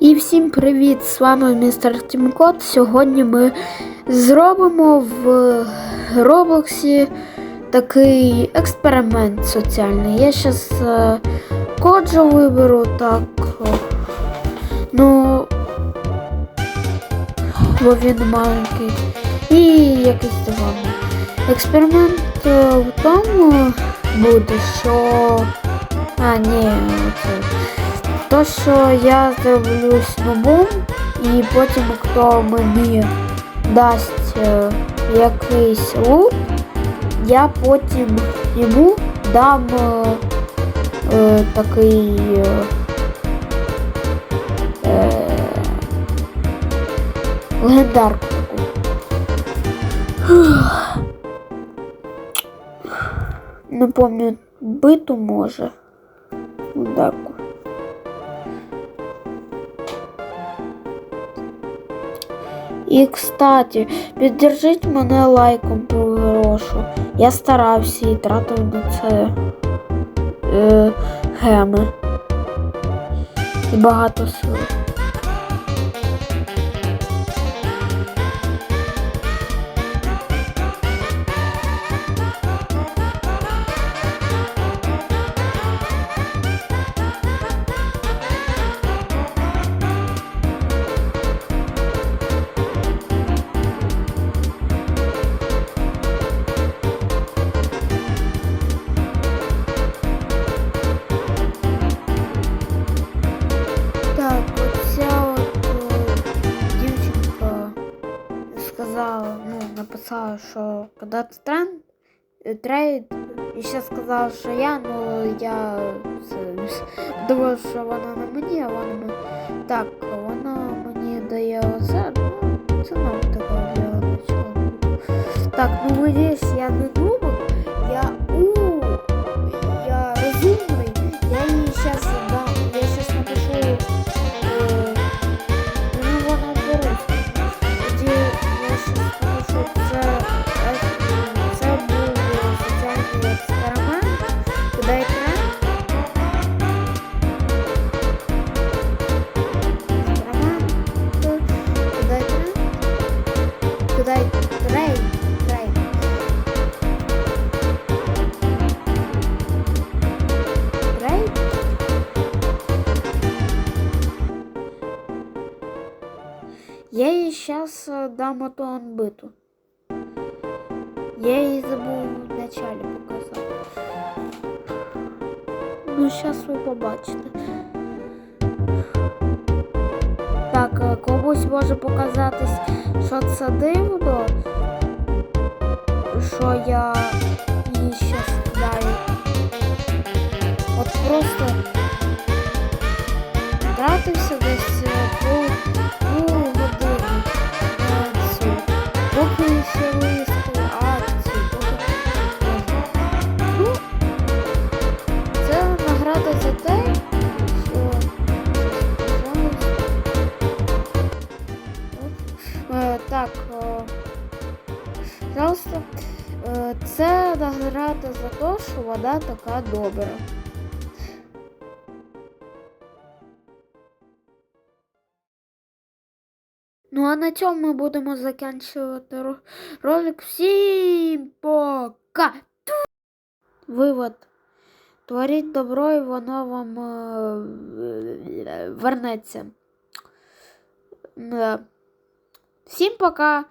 І всім привіт! З вами містер Тімкот. Сьогодні ми зробимо в Роблоксі такий експеримент соціальний. Я зараз коджу виберу, так. Ну, бо він маленький. І якийсь диваний. Експеримент е, в тому буде, що. А, ні, це. То, що я зроблю снобом, і потім хто мені дасть е, якийсь лут, я потім йому дам е, е, такий е, е, легендарку. Не пам'ятаю, биту може. Легендарку. І, кстати, піддержіть мене лайком прошу. Я старався і тратив на це е, геми. І багато сил. Сказала, ну, написала, що подати тренд, е, трейд, і ще сказала, що я, ну я думала, що вона не мені, а вона. Так, вона мені дає оце, ну, це нам таке для. Так, ну надіюсь, я не Куди трейд? Трейд. Трейд? Я їй сейчас дам ото анбиту. Я їй забув в началі показати. Ну, зараз ви побачите. Комусь може показатись, що це дивно, що я її щас даю. От просто тратився пожалуйста, е, це награда за те, що вода така добра. Ну а на цьому ми будемо закінчувати ролик. Всім пока! Вивод. Творіть добро і воно вам е, вернеться. Всім пока!